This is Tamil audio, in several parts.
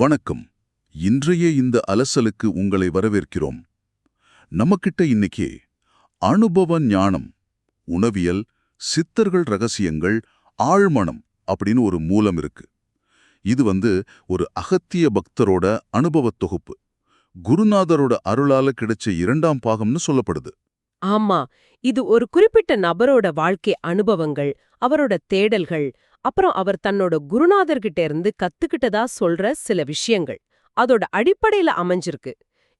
வணக்கம். இன்றைய இந்த அலசலுக்கு உங்களை வரவேற்கிறோம். நம்மக்கிட்ட இன்னைக்கு அனுபவ ஞானம் உணவியல் சித்தர்கள் ரகசியங்கள் ஆழ்மனம் அப்படின்னு ஒரு மூலம் இருக்கு. இது வந்து ஒரு அகத்திய பக்தரோட அனுபவத் தொகுப்பு. குருநாதரோட அருளால கிடைச்ச இரண்டாம் பாகம்னு சொல்லப்படுது. ஆமா இது ஒரு குறிப்பிட்ட நபரோட வாழ்க்கை அனுபவங்கள் அவரோட தேடல்கள் அப்புறம் அவர் தன்னோட குருநாதர்கிட்ட இருந்து கத்துக்கிட்டதா சொல்ற சில விஷயங்கள். அதோட அடிப்படையில அமைஞ்சிருக்கு.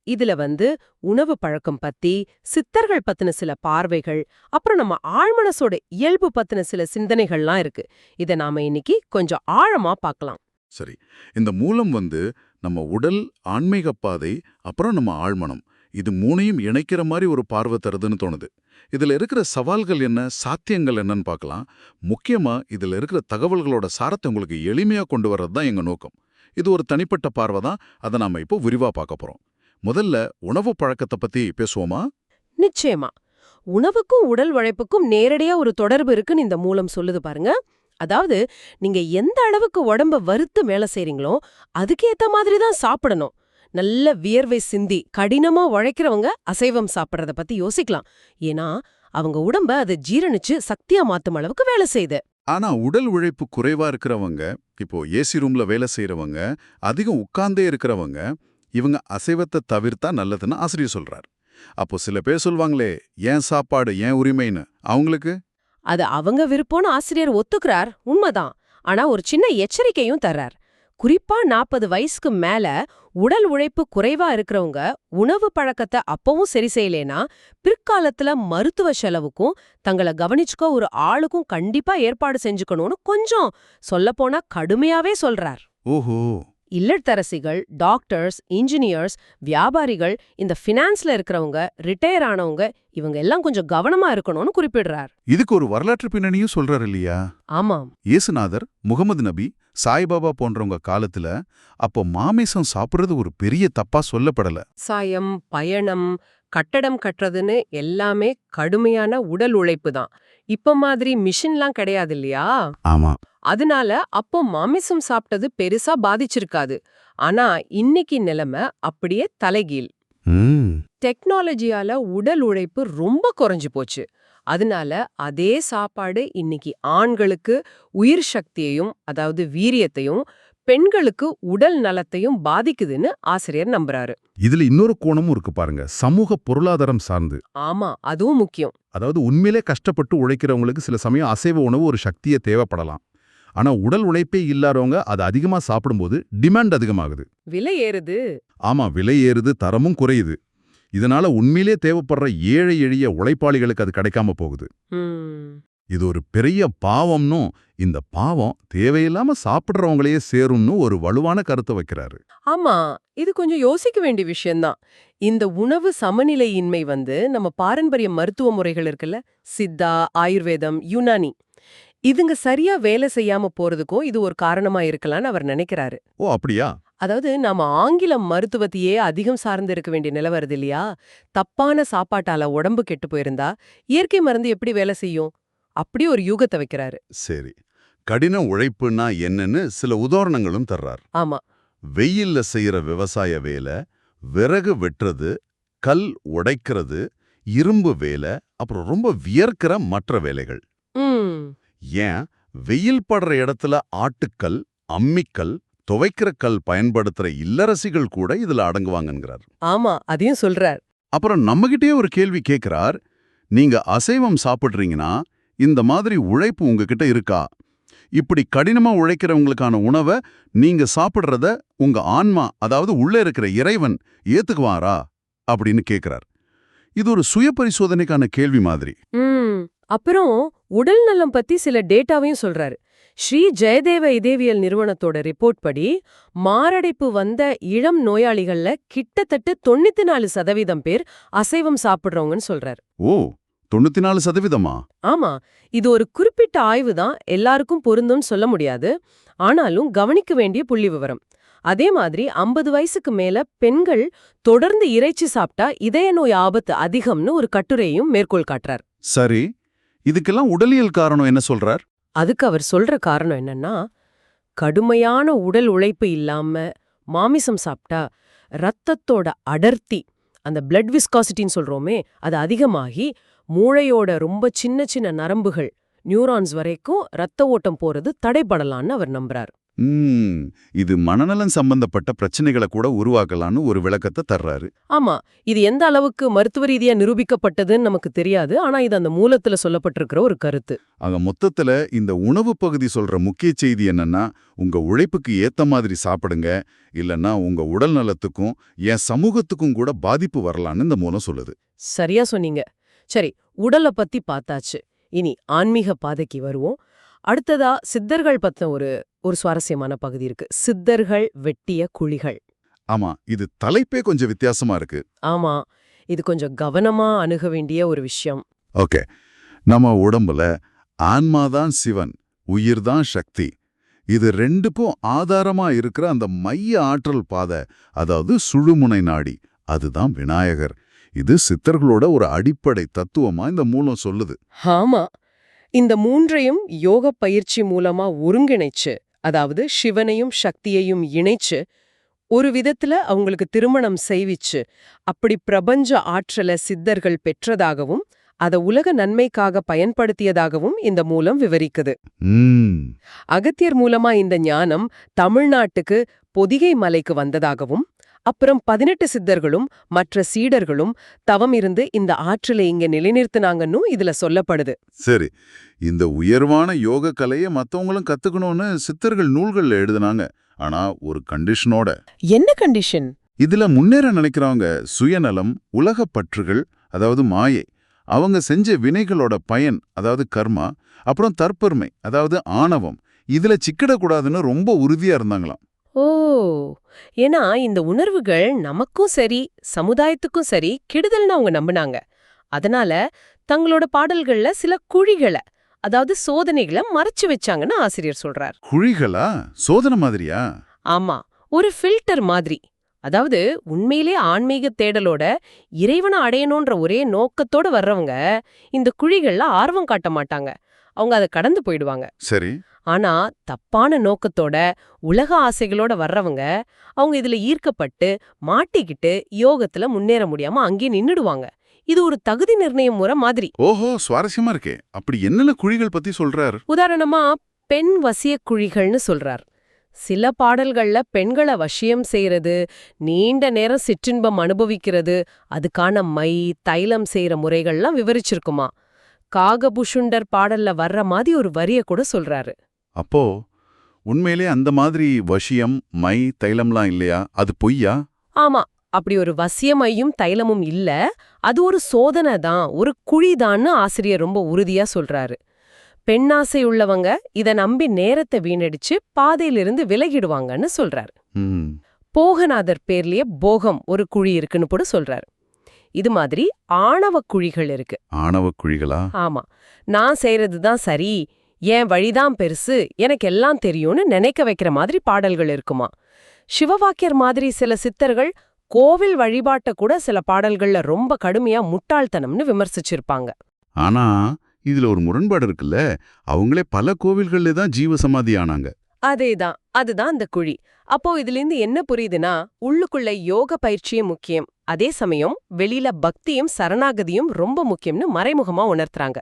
இதுல வந்து உணவு பழக்கம் பத்தி சித்தர்கள் பத்தின சில பார்வைகள் அப்புறம் நம்ம ஆழ்மனசோட இயல்பு பத்தின சில சிந்தனைகள்லாம் இருக்கு. இத நாம இன்னைக்கு கொஞ்சம் ஆழமா பார்க்கலாம். சரி. இந்த மூலம் வந்து நம்ம உடல் ஆன்மீக பாதை அப்புறம் நம்ம ஆழ்மனம். இது மூணையும் இணைக்கிற மாதிரி ஒரு பார்வை தருதுன்னு தோணுது. இதுல இருக்கிற சவால்கள் என்ன? சாத்தியங்கள் என்னன்னு பார்க்கலாம். முக்கியமா இதுல இருக்கிற தகவல்களோட சாரத்தை உங்களுக்கு எளிமையா கொண்டு வர்றது தான் எங்க நோக்கம். இது ஒரு தனிப்பட்ட பார்வை தான். அதை நாம இப்போ விரிவா பார்க்க போறோம். முதல்ல உணவு பழக்கத்தை பத்தி பேசுவோமா? நிச்சயமா. உணவுக்கும் உடல் உழைப்புக்கும் நேரடியா ஒரு தொடர்பு இருக்குன்னு இந்த மூலம் சொல்லுது பாருங்க. அதாவது நீங்க எந்த அளவுக்கு உடம்ப வறுத்து வேலை செய்றீங்களோ அதுக்கேற்ற மாதிரி தான் சாப்பிடணும். நல்ல வியர்வை சிந்தி கடினமா உழைக்கிறவங்க அசைவம் சாப்பிடுறத பத்தி யோசிக்கலாம். ஏன்னா அவங்க உடம்ப அது ஜீரணிச்சு சக்தியா மாத்தும் அளவுக்கு வேலை செய்யுது. ஆனா உடல் உழைப்பு குறைவா இருக்கிறவங்க இப்போ ஏசி ரூம்ல வேலை செய்யறவங்க அதிகம் உட்கார்ந்தே இருக்கிறவங்க இவங்க அசைவத்தை தவிர்த்தா நல்லதுன்னு ஆசிரியர் சொல்றார். அப்போ சில பேர் சொல்வாங்களே ஏன் சாப்பாடு ஏன் உரிமைன்னு? அவங்களுக்கு? அது அவங்க விருப்பம்னு ஆசிரியர் ஒத்துக்கிறார். உண்மைதான். ஆனா ஒரு சின்ன எச்சரிக்கையும் தர்றார். குறிப்பா நாற்பது வயசுக்கு மேல உடல் உழைப்பு குறைவா இருக்கிறவங்க உணவு பழக்கத்தை அப்பவும் சரி செய்யலேனா பிற்காலத்துல மருத்துவ செலவுக்கும் தங்கள கவனிச்சுக்க ஒரு ஆளுக்கும் கண்டிப்பா ஏற்பாடு செஞ்சுக்கணும்னு கொஞ்சம் சொல்லப்போனா கடுமையாவே சொல்றார். ஓஹோ. இல்லத்தரசிகள் டாக்டர்ஸ் இன்ஜினியர்ஸ் வியாபாரிகள் இந்த ஃபினான்ஸ்ல இருக்கிறவங்க ரிட்டையர் ஆனவங்க இவங்க எல்லாம் கொஞ்சம் கவனமா இருக்கணும்னு குறிப்பிடுறார். இதுக்கு ஒரு வரலாற்று பின்னணியும் சொல்றாரு இல்லையா? ஆமாம். இயேசுநாதர் முகமது நபி சாய்பாபா போன்றவங்க காலத்துல அப்போ மாமிசம் சாப்பிடுறது ஒரு பெரிய தப்பா சொல்லப்படல. சாயம் பயணம் கட்டடம் கட்டுறதுன்னு எல்லாமே கடுமையான உடல் உழைப்பு தான். இப்ப மாதிரி மிஷின்லாம் கிடையாது இல்லையா ஆமா. அதனால அப்போ மாமிசம் சாப்பிட்டது பெருசா பாதிச்சிருக்காது. ஆனா இன்னைக்கு நிலைமை அப்படியே தலைகீழ். டெக்னாலஜியால உடல் உழைப்பு ரொம்ப குறைஞ்சு போச்சு. அதனால அதே சாப்பாடு இன்னைக்கு ஆண்களுக்கு உயிர் சக்தியையும் அதாவது வீரியத்தையும் பெண்களுக்கு உடல் நலத்தையும் பாதிக்குதுன்னு ஆசிரியர் நம்புறாரு. இதுல இன்னொரு கோணமும் இருக்கு பாருங்க. சமூக பொருளாதாரம் சார்ந்து. ஆமா அதுவும் முக்கியம். அதாவது உண்மையிலே கஷ்டப்பட்டு உழைக்கிறவங்களுக்கு சில சமயம் அசைவ உணவு ஒரு சக்தியை தேவைப்படலாம். ஆனா உடல் உழைப்பே இல்லாதவங்க அது அதிகமா சாப்பிடும்போது டிமாண்ட் அதிகமாகுது. விலை ஏறுது. ஆமா விலை ஏறுது தரமும் குறையுது. இதனால உண்மையிலே தேவைப்படுற ஏழை எளிய உழைப்பாளிகளுக்கு அது கிடைக்காம போகுது. இது ஒரு பெரிய பாவம்னும் இந்த பாவம் தேவையில்லாம சாப்பிடுறவங்களையே சேரும்னு ஒரு வலுவான கருத்தை வைக்கிறாரு. ஆமா இது கொஞ்சம் யோசிக்க வேண்டிய விஷயம்தான். இந்த உணவு சமநிலையின்மை வந்து நம்ம பாரம்பரிய மருத்துவ முறைகள் இருக்குல்ல? சித்தா ஆயுர்வேதம் யுனானி. இதுங்க சரியா வேலை செய்யாம போறதுக்கும் இது ஒரு காரணமா இருக்கலாம்னு அவர் நினைக்கிறாரு. ஓ அப்படியா? அதாவது நாம ஆங்கிலம் மருத்துவத்தையே அதிகம் சார்ந்து இருக்க வேண்டிய நிலை வருது இல்லையா? தப்பான சாப்பாட்டால உடம்பு கெட்டு போயிருந்தா இயற்கை மருந்து எப்படி வேலை செய்யும்? அப்படி ஒரு யூகத்தை வைக்கிறாரு. சரி. கடின உழைப்புன்னா என்னன்னு சில உதாரணங்களும் தர்றார். ஆமா. வெயில்ல செய்யற விவசாய வேலை விறகு வெட்டுறது கல் உடைக்கிறது இரும்பு வேலை அப்புறம் ரொம்ப வியர்க்கிற மற்ற வேலைகள். ஏன்? வெயில் படுற இடத்துல ஆட்டுக்கல் அம்மிக்கல் துவைக்கிற கல் பயன்படுத்துற இல்லரசிகள் கூட இதுல அடங்குவாங்கங்கிறார் ஆமா அதையும் சொல்றார். அப்புறம் நம்மகிட்டயே ஒரு கேள்வி கேட்கிறார் நீங்க அசைவம் சாப்பிடுறீங்கன்னா இந்த மாதிரி உழைப்பு உங்ககிட்ட இருக்கா? இப்படி கடினமா உழைக்கிறவங்களுக்கான உணவை நீங்க சாப்பிடுறத உங்க ஆன்மா அதாவது உள்ள இருக்கிற இறைவன் ஏத்துக்குவாரா? அப்படின்னு கேக்குறார். இது ஒரு சுய பரிசோதனைக்கான கேள்வி மாதிரி. அப்புறம் உடல் நலம் பத்தி சில டேட்டாவையும் சொல்றாரு. ஸ்ரீ ஜெயதேவ இதேவியல் நிறுவனத்தோட ரிப்போர்ட் படி மாரடைப்பு வந்த இளம் நோயாளிகள்ல கிட்டத்தட்ட தொண்ணூத்தி நாலு சதவீதம் பேர் அசைவம் சாப்பிடுறவங்கன்னு சொல்றாரு. ஓ! தொண்ணூத்தி நாலு சதவீதமா? ஆமா இது ஒரு குறிப்பிட்ட ஆய்வு தான் எல்லாருக்கும் பொருந்தும்னு சொல்ல முடியாது. ஆனாலும் கவனிக்க வேண்டிய புள்ளி விவரம் அதே மாதிரி ஐம்பது வயசுக்கு மேல பெண்கள் தொடர்ந்து இறைச்சி சாப்பிட்டா இதய நோய் ஆபத்து அதிகம்னு ஒரு கட்டுரையும் மேற்கோள் காட்டுறார். சரி இதுக்கெல்லாம் உடலியல் காரணம் என்ன சொல்றார்? அதுக்கு அவர் சொல்ற காரணம் என்னன்னா கடுமையான உடல் உழைப்பு இல்லாம மாமிசம் சாப்பிட்டா ரத்தத்தோட அடர்த்தி அந்த பிளட் விஸ்காசிட்டின்னு சொல்றோமே அது அதிகமாகி மூளையோட ரொம்ப சின்ன சின்ன நரம்புகள் நியூரான்ஸ் வரைக்கும் ரத்த ஓட்டம் போறது தடைபடலான்னு அவர் நம்புறார். இது மனநலன் சம்பந்தப்பட்ட பிரச்சனைகளை கூட உருவாக்கலான்னு ஒரு விளக்கத்தை தர்றாரு. ஆமா இது எந்த அளவுக்கு மருத்துவ ரீதியா நிரூபிக்கப்பட்டதுன்னு நமக்கு தெரியாது ஆனா இது அந்த மூலத்துல சொல்லப்பட்டிருக்கிற ஒரு கருத்து. ஆக மொத்தத்துல இந்த உணவு பகுதி சொல்ற முக்கிய செய்தி என்னன்னா உங்க உழைப்புக்கு ஏத்த மாதிரி சாப்பிடுங்க இல்லன்னா உங்க உடல் நலத்துக்கும் என் சமூகத்துக்கும் கூட பாதிப்பு வரலான்னு இந்த மூலம் சொல்லுது. சரியா சொன்னீங்க. சரி உடலை பத்தி பார்த்தாச்சு. இனி ஆன்மீக பாதைக்கு வருவோம். அடுத்ததா சித்தர்கள் பத்தின ஒரு ஒரு சுவாரஸ்யமான பகுதி இருக்கு. சித்தர்கள் வெட்டிய குழிகள். ஆமா இது தலைப்பே கொஞ்சம் வித்தியாசமா இருக்கு. ஆமா இது கொஞ்சம் கவனமா அணுக வேண்டிய ஒரு விஷயம். ஓகே நம்ம உடம்புல ஆன்மாதான் சிவன் உயிர்தான் சக்தி. இது ரெண்டுக்கும் ஆதாரமா இருக்கிற அந்த மைய ஆற்றல் பாதை அதாவது சுழுமுனை நாடி அதுதான் விநாயகர். இது சித்தர்களோட ஒரு அடிப்படை தத்துவமா இந்த மூலம் சொல்லுது. ஆமா. இந்த மூன்றையும் யோக பயிற்சி மூலமா ஒருங்கிணைச்சு அதாவது சிவனையும் சக்தியையும் இணைச்சு ஒரு விதத்துல அவங்களுக்கு திருமணம் செய்விச்சு அப்படி பிரபஞ்ச ஆற்றல சித்தர்கள் பெற்றதாகவும் அத உலக நன்மைக்காக பயன்படுத்தியதாகவும் இந்த மூலம் விவரிக்குது. அகத்தியர் மூலமா இந்த ஞானம் தமிழ்நாட்டுக்கு பொதிகை மலைக்கு வந்ததாகவும் அப்புறம் பதினெட்டு சித்தர்களும் மற்ற சீடர்களும் தவம் இருந்து இந்த ஆற்றலை இங்க நிலைநிறுத்தினாங்கன்னும் இதுல சொல்லப்படுது. சரி இந்த உயர்வான யோக கலையை மத்தவங்களும் கத்துக்கணும்னு சித்தர்கள் நூல்கள்ல எழுதுனாங்க. ஆனா ஒரு கண்டிஷனோட என்ன கண்டிஷன் இதுல முன்னேற நினைக்கிறவங்க சுயநலம் உலகப் பற்றுகள் அதாவது மாயை அவங்க செஞ்ச வினைகளோட பயன் அதாவது கர்மா அப்புறம் தற்பெருமை அதாவது ஆணவம் இதுல சிக்கிடக்கூடாதுன்னு ரொம்ப உறுதியா இருந்தாங்களாம். ஏன்னா இந்த உணர்வுகள் நமக்கும் சரி சமுதாயத்துக்கும் சரி கெடுதல்னு அவங்க நம்பினாங்க. அதனால தங்களோட பாடல்கள்ல சில குழிகளை அதாவது சோதனைகளை மறைச்சு வச்சாங்கன்னு ஆசிரியர் சொல்றார். குழிகளா? சோதனை மாதிரியா? ஆமா ஒரு ஃபில்டர் மாதிரி. அதாவது உண்மையிலே ஆன்மீக தேடலோட இறைவனை அடையணுன்ற ஒரே நோக்கத்தோட வர்றவங்க இந்த குழிகள்ல ஆர்வம் காட்ட மாட்டாங்க. அவங்க அதை கடந்து போயிடுவாங்க. சரி. ஆனா தப்பான நோக்கத்தோட உலக ஆசைகளோட வர்றவங்க அவங்க இதுல ஈர்க்கப்பட்டு மாட்டிக்கிட்டு யோகத்துல முன்னேற முடியாம அங்கேயே நின்னுடுவாங்க. இது ஒரு தகுதி நிர்ணயம் முறை மாதிரி. ஓஹோ சுவாரஸ்யமா இருக்கே. அப்படி என்னென்ன குழிகள் பத்தி சொல்றார்? உதாரணமா பெண் வசிய குழிகள்னு சொல்றார். சில பாடல்கள்ல பெண்களை வசியம் செய்யறது நீண்ட நேரம் சிற்றின்பம் அனுபவிக்கிறது அதுக்கான மை தைலம் செய்யற முறைகள்லாம் விவரிச்சிருக்குமா. காகபுஷுண்டர் பாடல்ல வர்ற மாதிரி ஒரு வரிய கூட சொல்றாரு. அப்போ உண்மையிலே அந்த மாதிரி வசியம் மை தைலம்லாம் இல்லையா? அது பொய்யா? ஆமா அப்படி ஒரு வசியமையும் தைலமும் இல்ல. அது ஒரு சோதனை தான் ஒரு குழிதான்னு ஆசிரியர் ரொம்ப உறுதியா சொல்றாரு. பெண்ணாசை உள்ளவங்க இத நம்பி நேரத்தை வீணடிச்சு பாதையிலிருந்து விலகிடுவாங்கன்னு சொல்றாரு. போகநாதர் பேர்லயே போகம் ஒரு குழி இருக்குன்னு கூட சொல்றாரு. இது மாதிரி ஆணவ குழிகள் இருக்கு. ஆணவ குழிகளா? ஆமா. நான் செய்யறது தான் சரி என் வழிதான் பெருசு எனக்கு எல்லாம் தெரியும்னு நினைக்க வைக்கிற மாதிரி பாடல்கள் இருக்குமா? சிவவாக்கியர் மாதிரி சில சித்தர்கள் கோவில் வழிபாட்ட கூட சில பாடல்கள்ல ரொம்ப கடுமையா முட்டாள்தனம்னு விமர்சிச்சிருப்பாங்க. ஆனா இதுல ஒரு முரண்பாடு இருக்குல்ல? அவங்களே பல கோவில்கள்ல தான் ஜீவசமாதி ஆனாங்க. அதேதான் அதுதான் அந்த குழி. அப்போ இதிலிருந்து என்ன புரியுதுன்னா உள்ளுக்குள்ள யோக பயிற்சியும் முக்கியம். அதே சமயம் வெளியில பக்தியும் சரணாகதியும் ரொம்ப முக்கியம்னு மறைமுகமா உணர்த்துறாங்க.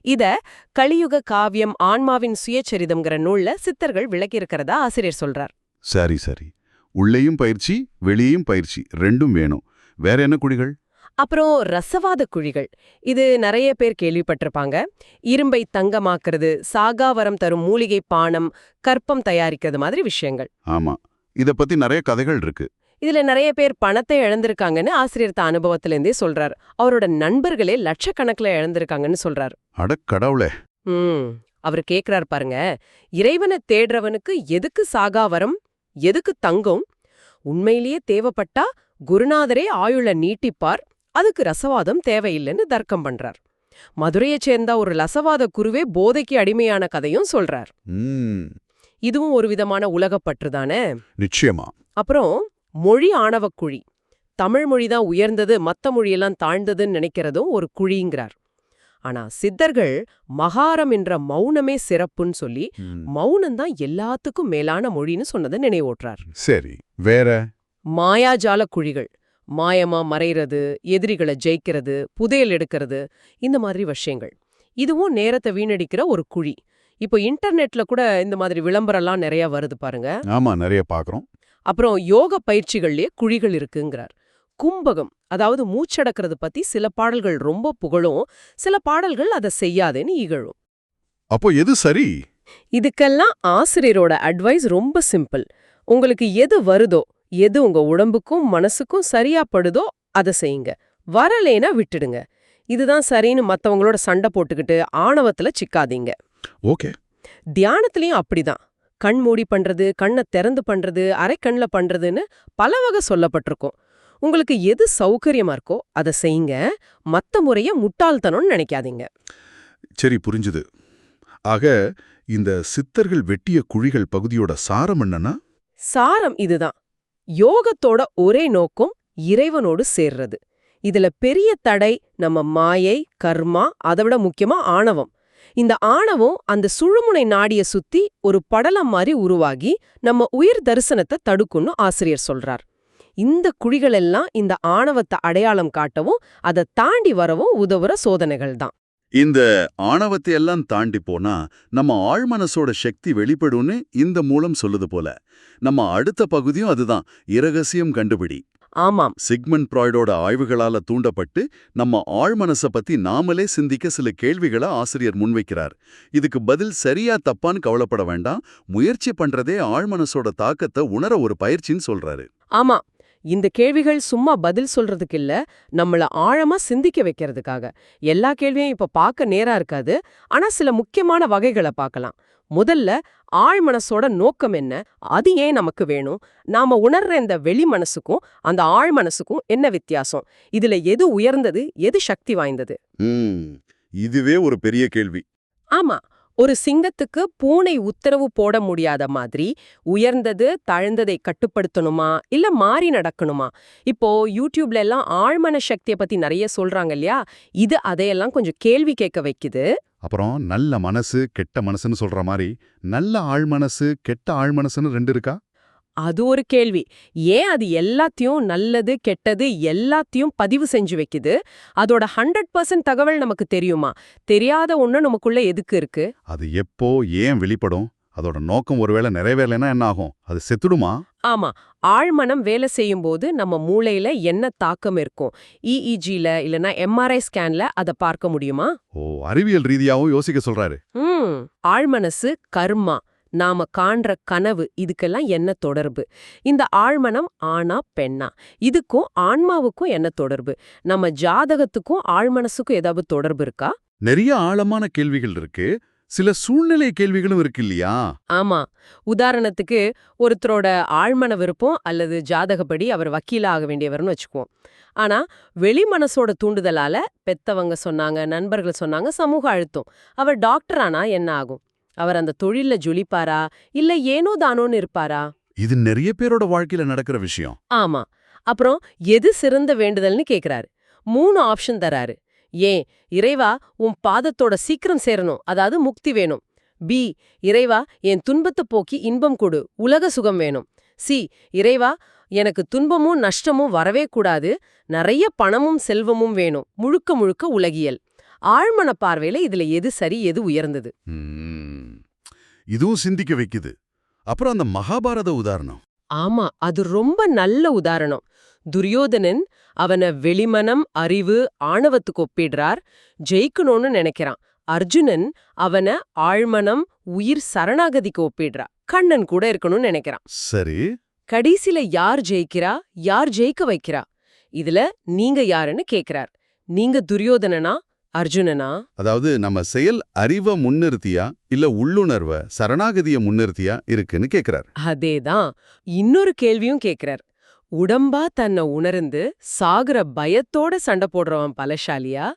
இத கலியுக காவியம் ஆன்மாவின் சுயச்சரிதம்ங்கிற நூல்ல சித்தர்கள் விளக்கியிருக்கிறதா ஆசிரியர் சொல்றார். சரி சரி. உள்ளேயும் பயிற்சி வெளியேயும் பயிற்சி ரெண்டும் வேணும். வேற என்ன குழிகள்? அப்புறம் ரசவாத குழிகள். இது நிறைய பேர் கேள்விப்பட்டிருப்பாங்க. இரும்பை தங்கமாக்குறது சாகாவரம் தரும் மூலிகை பானம் கற்பம் தயாரிக்கிறது மாதிரி விஷயங்கள். ஆமா. இத பத்தி நிறைய கதைகள் இருக்கு. இதுல நிறைய பேர் பணத்தை இழந்திருக்காங்கன்னு ஆசிரியர் தான் அனுபவத்திலேருந்தே சொல்றார். அவரோட நண்பர்களே லட்சக்கணக்கில் இழந்திருக்காங்கன்னு சொல்றார். அட கடவுளே. ம். அவர் கேக்குறார் பாருங்க. இறைவனை தேடுறவனுக்கு எதுக்கு சாகாவரம் எதுக்கு தங்கம்? உண்மையிலேயே தேவைப்பட்டா குருநாதரே ஆயுள நீட்டிப்பார். அதுக்கு ரசவாதம் தேவையில்லைன்னு தர்க்கம் பண்றார். மதுரையைச் சேர்ந்த ஒரு ரசவாத குருவே போதைக்கு அடிமையான கதையும் சொல்றார். இதுவும் ஒரு விதமான உலகப்பற்று தானே? நிச்சயமா. அப்புறம் மொழி ஆணவக் குழி. தமிழ் மொழி தான் உயர்ந்தது மத்த மொழியெல்லாம் தாழ்ந்ததுன்னு நினைக்கிறதும் ஒரு குழிங்கிறார். ஆனா சித்தர்கள் மகாரம் என்ற மௌனமே சிறப்புன்னு சொல்லி மௌனம் தான் எல்லாத்துக்கும் மேலான மொழின்னு சொன்னதை நினைவூட்டுறார். சரி வேற? மாயாஜால குழிகள். மாயமா மறைறது எதிரிகளை ஜெயிக்கிறது புதையல் எடுக்கிறது இந்த மாதிரி விஷயங்கள். இதுவும் நேரத்தை வீணடிக்கிற ஒரு குழி. இப்போ இன்டர்நெட்ல கூட இந்த மாதிரி விளம்பரம்லாம் நிறைய வருது பாருங்க. ஆமா நிறைய பாக்குறோம். அப்புறம் யோக பயிற்சிகள்லயே குழிகள் இருக்குங்கிறார். கும்பகம் அதாவது மூச்சடக்கிறது பத்தி சில பாடல்கள் ரொம்ப புகழும். சில பாடல்கள் அதை செய்யாதேன்னு இகழும். அப்போ எது சரி? இதுக்கெல்லாம் ஆசிரியரோட அட்வைஸ் ரொம்ப சிம்பிள் உங்களுக்கு எது வருதோ எது உங்க உடம்புக்கும் மனசுக்கும் சரியா படுதோ அதை செய்யுங்க. வரலேனா விட்டுடுங்க. இதுதான் சரின்னு மத்தவங்களோட சண்டை போட்டுக்கிட்டு ஆணவத்துல சிக்காதீங்க. ஓகே. தியானத்திலயும் அப்படிதான். கண் மூடி பண்றது கண்ணை திறந்து பண்றது அரைக்கண்ல பண்றதுன்னு பல வகை சொல்லப்பட்டிருக்கும். உங்களுக்கு எது சௌகரியமா இருக்கோ அதை செய்யுங்க. மத்த முறைய முட்டாள்தனம்னு நினைக்காதீங்க. சரி புரிஞ்சுது. ஆக இந்த சித்தர்கள் வெட்டிய குழிகள் பகுதியோட சாரம் என்னன்னா? சாரம் இதுதான். யோகத்தோட ஒரே நோக்கம் இறைவனோடு சேர்றது. இதுல பெரிய தடை நம்ம மாயை கர்மா அதை விட முக்கியமா ஆணவம். இந்த ஆணவம் அந்த சுழுமுனை நாடிய சுத்தி ஒரு படலம் மாதிரி உருவாகி நம்ம உயிர் தரிசனத்தை தடுக்கும்னு ஆசிரியர் சொல்றார். இந்த குழிகளெல்லாம் இந்த ஆணவத்தை அடையாளம் காட்டவும் அதை தாண்டி வரவும் உதவுற சோதனைகள் தான் இந்த ஆணவத்தை எல்லாம் தாண்டி போனா நம்ம ஆழ்மனசோட சக்தி வெளிப்படும்னு இந்த மூலம் சொல்லுது போல. நம்ம அடுத்த பகுதியும் அதுதான் இரகசியம் கண்டுபிடி. ஆமாம். சிக்மண்ட் ஃப்ராய்டோட ஆய்வுகளால தூண்டப்பட்டு நம்ம ஆழ்மனச பத்தி நாமளே சிந்திக்க சில கேள்விகளை ஆசிரியர் முன்வைக்கிறார். இதுக்கு பதில் சரியா தப்பான்னு கவலைப்பட வேண்டாம் முயற்சி பண்றதே ஆழ்மனசோட தாக்கத்தை உணர ஒரு பயிற்சின்னு சொல்றாரு. ஆமா. இந்த கேள்விகள் சும்மா பதில் சொல்றதுக்கு இல்ல நம்மள ஆழமா சிந்திக்க வைக்கிறதுக்காக. எல்லா கேள்வியும் இப்ப பார்க்க நேரா இருக்காது ஆனா சில முக்கியமான வகைகளை பார்க்கலாம். முதல்ல ஆழ் மனசோட நோக்கம் என்ன? அது ஏன் நமக்கு வேணும்? நாம உணர்ற இந்த வெளி மனசுக்கும் அந்த ஆழ் மனசுக்கும் என்ன வித்தியாசம்? இதுல எது உயர்ந்தது எது சக்தி வாய்ந்தது? இதுவே ஒரு பெரிய கேள்வி. ஆமா ஒரு சிங்கத்துக்கு பூனை உத்தரவு போட முடியாத மாதிரி உயர்ந்தது தாழ்ந்ததை கட்டுப்படுத்தணுமா? இல்ல மாறி நடக்கணுமா? இப்போ யூடியூப்ல எல்லாம் ஆழ்மன சக்தியை பத்தி நிறைய சொல்றாங்க இல்லையா? இது அதையெல்லாம் கொஞ்சம் கேள்வி கேட்க வைக்குது. அப்புறம் நல்ல மனசு கெட்ட மனசுன்னு சொல்ற மாதிரி நல்ல ஆழ்மனசு கெட்ட ஆழ்மனசுன்னு ரெண்டு இருக்கா? அது ஒரு கேள்வி. ஏன் அது எல்லாத்தையும் நல்லது கெட்டது எல்லாத்தையும் பதிவு செஞ்சு வைக்குது? அதோட ஹண்ட்ரட் பர்சன்ட் தகவல் நமக்கு தெரியுமா? தெரியாத ஒண்ணு நமக்குள்ள எதுக்கு இருக்கு? அது எப்போ ஏன் வெளிப்படும்? அதோட நோக்கம் ஒருவேளை நிறைவேறலைன்னா என்ன ஆகும்? அது செத்துடுமா? ஆமா. ஆழ்மனம் வேலை செய்யும் போது நம்ம மூளையில என்ன தாக்கம் இருக்கும்? இஇஜில இல்லனா எம்ஆர்ஐ ஸ்கேன்ல அதை பார்க்க முடியுமா? ஓ அறிவியல் ரீதியாவும் யோசிக்க சொல்றாரு. ஆழ்மனசு கர்மா. நாம காண்ற கனவு இதுக்கெல்லாம் என்ன தொடர்பு? இந்த ஆழ்மனம் ஆணா பெண்ணா? இதுக்கும் ஆன்மாவுக்கும் என்ன தொடர்பு? நம்ம ஜாதகத்துக்கும் ஆழ்மனசுக்கும் ஏதாவது தொடர்பு இருக்கா? நிறைய ஆழமான கேள்விகள் இருக்கு. சில சூழ்நிலை கேள்விகளும் இருக்கு இல்லையா? ஆமா. உதாரணத்துக்கு ஒருத்தரோட ஆழ்மன விருப்பம் அல்லது ஜாதகப்படி அவர் வக்கீலா ஆக வேண்டியவர்னு வச்சுக்குவோம். ஆனா வெளி மனசோட தூண்டுதலால பெத்தவங்க சொன்னாங்க நண்பர்கள் சொன்னாங்க சமூக அழுத்தம். அவர் டாக்டர் ஆனா என்ன ஆகும்? அவர் அந்த தொழில்ல ஜொலிப்பாரா? இல்ல ஏனோ தானோன்னு இருப்பாரா? இது நிறைய பேரோட வாழ்க்கையில நடக்கிற விஷயம். ஆமா. அப்புறம் எது சிறந்த வேண்டுதல்னு கேக்குறாரு. மூணு ஆப்ஷன் தராரு. ஏன் இறைவா உன் பாதத்தோட சீக்கிரம் சேரணும். அதாவது முக்தி வேணும். பி இறைவா என் துன்பத்தை போக்கி இன்பம் கொடு. உலக சுகம் வேணும். சி இறைவா எனக்கு துன்பமும் நஷ்டமும் வரவே கூடாது. நிறைய பணமும் செல்வமும் வேணும். முழுக்க முழுக்க உலகியல். ஆழ்மன பார்வையில இதுல எது சரி எது உயர்ந்தது? இதுவும் சிந்திக்க வைக்குது. அப்புறம் அந்த மகாபாரத உதாரணம். ஆமா அது ரொம்ப நல்ல உதாரணம். துரியோதனன் அவன வெளிமனம் அறிவு ஆணவத்துக்கு ஒப்பிடுறார் ஜெயிக்கணும்னு நினைக்கிறான். அர்ஜுனன் அவன ஆழ்மனம் உயிர் சரணாகதிக்கு ஒப்பிடுறா கண்ணன் கூட இருக்கணும்னு நினைக்கிறான். சரி. கடைசில யார் ஜெயிக்கிறா யார் ஜெயிக்க வைக்கிறா? இதுல நீங்க யாருன்னு கேக்குறார். நீங்க துரியோதனனா அர்ஜுனனா? அதாவது நம்ம செயல் அறிவை முன்னிறுத்தியா இல்ல உள்ளுணர்வ சரணாகதிய முன்னிறுத்தியா இருக்குன்னு கேக்குறார். அதேதான். இன்னொரு கேள்வியும் கேக்குறார். உடம்பா தன்னை உணர்ந்து சாகுற பயத்தோட சண்டை போடுறவன் பலசாலியா?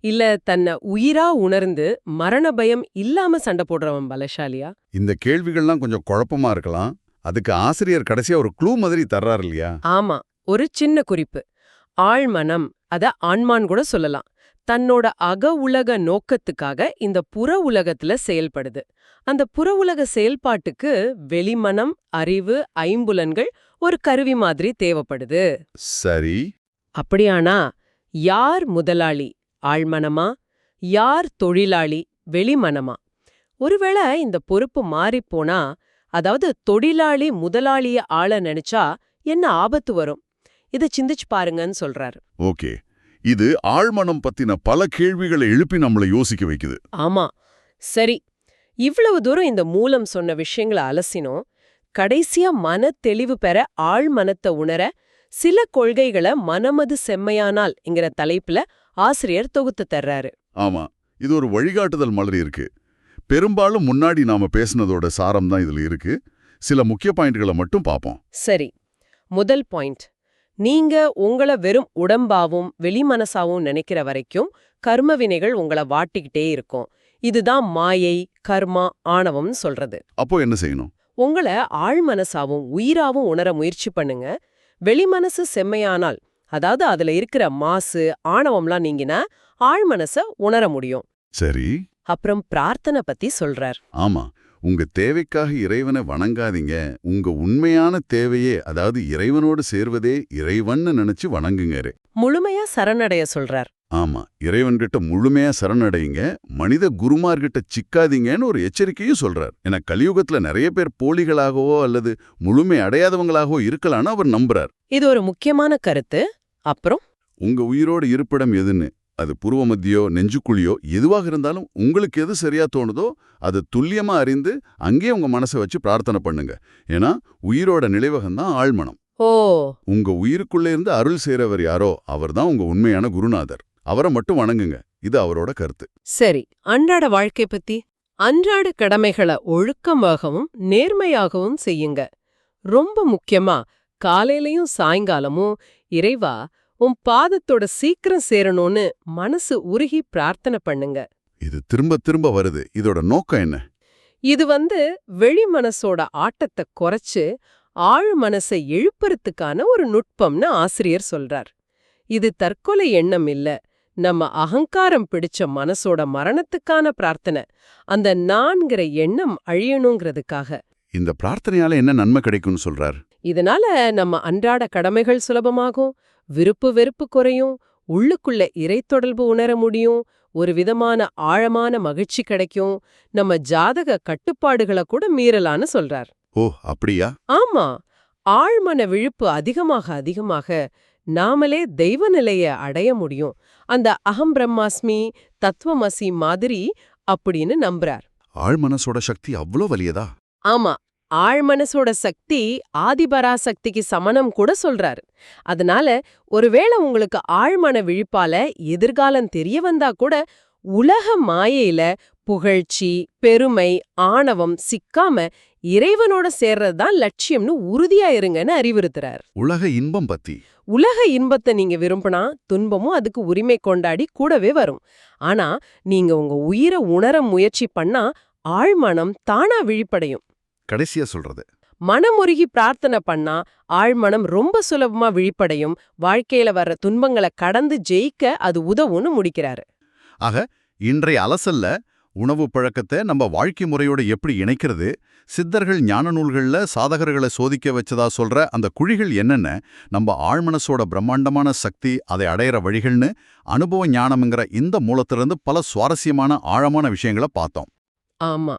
இல்ல தன்னை உயிரா உணர்ந்து மரண பயம் இல்லாம சண்டை போடுறவன் பலசாலியா? இந்த கேள்விகள்லாம் கொஞ்சம் குழப்பமா இருக்கலாம். அதுக்கு ஆசிரியர் கடைசியா ஒரு க்ளூ மாதிரி தர்றாரு இல்லையா? ஆமா. ஒரு சின்ன குறிப்பு. ஆழ்மனம். அத ஆன்மான் கூட சொல்லலாம். தன்னோட அக உலக நோக்கத்துக்காக இந்த புற உலகத்துல செயல்படுது. அந்த புற உலக செயல்பாட்டுக்கு வெளிமனம் அறிவு ஐம்புலன்கள் ஒரு கருவி மாதிரி தேவைப்படுது. சரி. அப்படியானா யார் முதலாளி? ஆழ்மனமா யார் தொழிலாளி? வெளிமனமா? ஒருவேளை இந்த பொறுப்பு மாறிப்போனா அதாவது தொழிலாளி முதலாளிய ஆள நினைச்சா என்ன ஆபத்து வரும்? இத சிந்திச்சு பாருங்கன்னு சொல்றாரு. ஓகே. இது ஆழ்மனம் பத்தின பல கேள்விகளை எழுப்பி நம்மளை யோசிக்க வைக்குது. ஆமா. சரி இவ்வளவு தூரம் இந்த மூலம் சொன்ன விஷயங்களை அலசினோம். கடைசியா மன தெளிவு பெற ஆழ் மனத்தை உணர சில கொள்கைகளை மனமது செம்மையானால் என்கிற தலைப்புல ஆசிரியர் தொகுத்து தர்றாரு. ஆமா இது ஒரு வழிகாட்டுதல் மாதிரி இருக்கு. பெரும்பாலும் முன்னாடி நாம பேசுனதோட சாரம் தான் இதுல இருக்கு. சில முக்கிய பாயிண்ட்களை மட்டும் பார்ப்போம் சரி முதல் பாயிண்ட். நீங்க உங்கள வெறும் உடம்பாவும் வெளிமனசாவும் நினைக்கிற வரைக்கும் கர்ம வினைகள் உங்கள வாட்டிக்கிட்டே இருக்கும். இதுதான் மாயை கர்மா ஆணவம்னு சொல்றது. அப்போ என்ன செய்யணும்? உங்கள ஆழ்மனசாவும் உயிராவும் உணர முயற்சி பண்ணுங்க. வெளிமனசு செம்மையானால் அதாவது அதுல இருக்கிற மாசு ஆணவம்லாம் நீங்கினா ஆழ்மனச உணர முடியும். சரி. அப்புறம் பிரார்த்தனை பத்தி சொல்றார். ஆமா. உங்க தேவைக்காக இறைவனை வணங்காதீங்க. உங்க உண்மையான தேவையே அதாவது இறைவனோடு சேர்வதே இறைவன்னு நினைச்சு வணங்குங்க முழுமையா சரணடைய சொல்றார். ஆமா இறைவன்கிட்ட முழுமையா சரணடையுங்க. மனித குருமார்கிட்ட சிக்காதீங்கன்னு ஒரு எச்சரிக்கையும் சொல்றார். ஏன்னா கலியுகத்துல நிறைய பேர் போலிகளாகவோ அல்லது முழுமை அடையாதவங்களாகவோ இருக்கலாம்னு அவர் நம்புறார். இது ஒரு முக்கியமான கருத்து. அப்புறம்? உங்க உயிரோட இருப்பிடம் எதுன்னு? அது பூர்வ மத்தியோ நெஞ்சுக்குழியோ எதுவாக இருந்தாலும் உங்களுக்கு எது சரியா தோணுதோ அது துல்லியமா அறிந்து அங்கேயே உங்க மனசை வச்சு பிரார்த்தனை பண்ணுங்க. ஏன்னா உயிரோட நிலைவகம் தான் ஆழ்மனம். ஓ! உங்க உயிருக்குள்ளே இருந்து அருள் செய்றவர் யாரோ அவர்தான் உங்க உண்மையான குருநாதர். அவரை மட்டும் வணங்குங்க. இது அவரோட கருத்து. சரி அன்றாட வாழ்க்கை பத்தி அன்றாட கடமைகளை ஒழுக்கமாகவும் நேர்மையாகவும் செய்யுங்க. ரொம்ப முக்கியமா காலையிலயும் சாயங்காலமும் இறைவா உன் பாதத்தோட சீக்கிரம் சேரணும்னு மனசு உருகி பிரார்த்தனை பண்ணுங்க. இது திரும்ப திரும்ப வருது. இதோட நோக்கம் என்ன? இது வந்து வெளி மனசோட ஆட்டத்தை குறைச்சு ஆழ் மனசை எழுப்புறதுக்கான ஒரு நுட்பம்னு ஆசிரியர் சொல்றார். இது தற்கொலை எண்ணம் இல்ல. நம்ம அகங்காரம் பிடிச்ச மனசோட மரணத்துக்கான பிரார்த்தனை. அந்த நான்கிற எண்ணம் அழியணுங்கிறதுக்காக. இந்த பிரார்த்தனையால என்ன நன்மை கிடைக்கும்னு சொல்றார்? இதனால நம்ம அன்றாட கடமைகள் சுலபமாகும். விருப்பு வெறுப்பு குறையும் உள்ளுக்குள்ள இறை தொடர்பு உணர முடியும் ஒரு விதமான ஆழமான மகிழ்ச்சி கிடைக்கும். நம்ம ஜாதக கட்டுப்பாடுகளை கூட மீறலான்னு சொல்றார். ஓ அப்படியா? ஆமா. ஆழ்மன விழுப்பு அதிகமாக அதிகமாக நாமளே தெய்வ நிலைய அடைய முடியும். அந்த அகம் பிரம்மாஸ்மி தத்துவமசி மாதிரி அப்படின்னு நம்புறார். ஆழ்மனசோட சக்தி அவ்வளோ வலியதா? ஆமா. ஆழ்மனசோட சக்தி ஆதிபராசக்திக்கு சமணம் கூட சொல்றாரு. அதனால ஒருவேளை உங்களுக்கு ஆழ்மன விழிப்பால எதிர்காலம் தெரிய வந்தா கூட உலக மாயையில புகழ்ச்சி பெருமை ஆணவம் சிக்காம இறைவனோட சேர்றதுதான் லட்சியம்னு உறுதியா இருங்கன்னு அறிவுறுத்துறார். உலக இன்பம் பத்தி. உலக இன்பத்தை நீங்க விரும்பினா துன்பமும் அதுக்கு உரிமை கொண்டாடி கூடவே வரும். ஆனா நீங்க உங்க உயிரை உணர முயற்சி பண்ணா ஆழ்மனம் தானா விழிப்படையும். கடைசியா சொல்றது. மனமுருகி பிரார்த்தனை பண்ணா ஆழ்மனம் ரொம்ப சுலபமா விழிப்படையும். வாழ்க்கையில வர்ற துன்பங்களை கடந்து ஜெயிக்க அது உதவும்னு முடிக்கிறாரு. ஆக இன்றைய அலசல்ல உணவு பழக்கத்தை நம்ம வாழ்க்கை முறையோட எப்படி இணைக்கிறது? சித்தர்கள் ஞான நூல்கள்ல சாதகர்களை சோதிக்க வச்சதா சொல்ற அந்த குழிகள் என்னென்ன? நம்ம ஆழ்மனசோட பிரம்மாண்டமான சக்தி அதை அடையிற வழிகள்னு அனுபவ ஞானம்ங்கிற இந்த மூலத்திலிருந்து பல சுவாரஸ்யமான ஆழமான விஷயங்களை பார்த்தோம். ஆமா.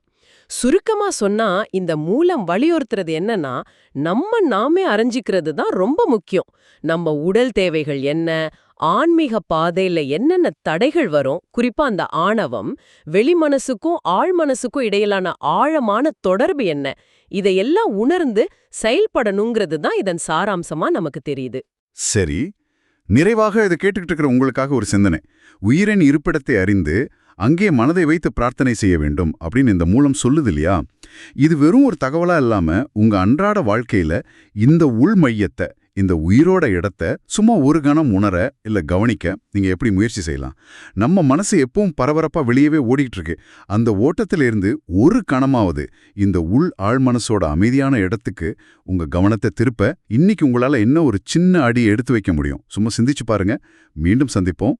சுருக்கமா சொன்னா இந்த மூலம் வலியுறுத்துறது என்னன்னா நம்ம நாமே அறிஞ்சிக்கிறது தான் ரொம்ப முக்கியம். நம்ம உடல் தேவைகள் என்ன ஆன்மீக பாதையில என்னென்ன தடைகள் வரும் குறிப்பா அந்த ஆணவம் வெளிமனசுக்கும் ஆழ்மனசுக்கும் இடையிலான ஆழமான தொடர்பு என்ன இதையெல்லாம் உணர்ந்து செயல்படணுங்கிறது தான் இதன் சாராம்சமா நமக்கு தெரியுது. சரி நிறைவாக இதை கேட்டுக்கிட்டு இருக்கிற உங்களுக்காக ஒரு சிந்தனை. உயிரின் இருப்பிடத்தை அறிந்து அங்கே மனதை வைத்து பிரார்த்தனை செய்ய வேண்டும் அப்படின்னு இந்த மூலம் சொல்லுது இல்லையா? இது வெறும் ஒரு தகவலா இல்லாம உங்க அன்றாட வாழ்க்கையில இந்த உள் மையத்தை இந்த உயிரோட இடத்த சும்மா ஒரு கணம் உணர இல்ல கவனிக்க நீங்க எப்படி முயற்சி செய்யலாம்? நம்ம மனசு எப்பவும் பரபரப்பா வெளியவே ஓடிக்கிட்டு இருக்கு அந்த ஓட்டத்திலிருந்து ஒரு கணமாவது இந்த உள் ஆழ்மனசோட அமைதியான இடத்துக்கு உங்க கவனத்தை திருப்ப இன்னைக்கு உங்களால என்ன ஒரு சின்ன அடி எடுத்து வைக்க முடியும்? சும்மா சிந்திச்சு பாருங்க. மீண்டும் சந்திப்போம்.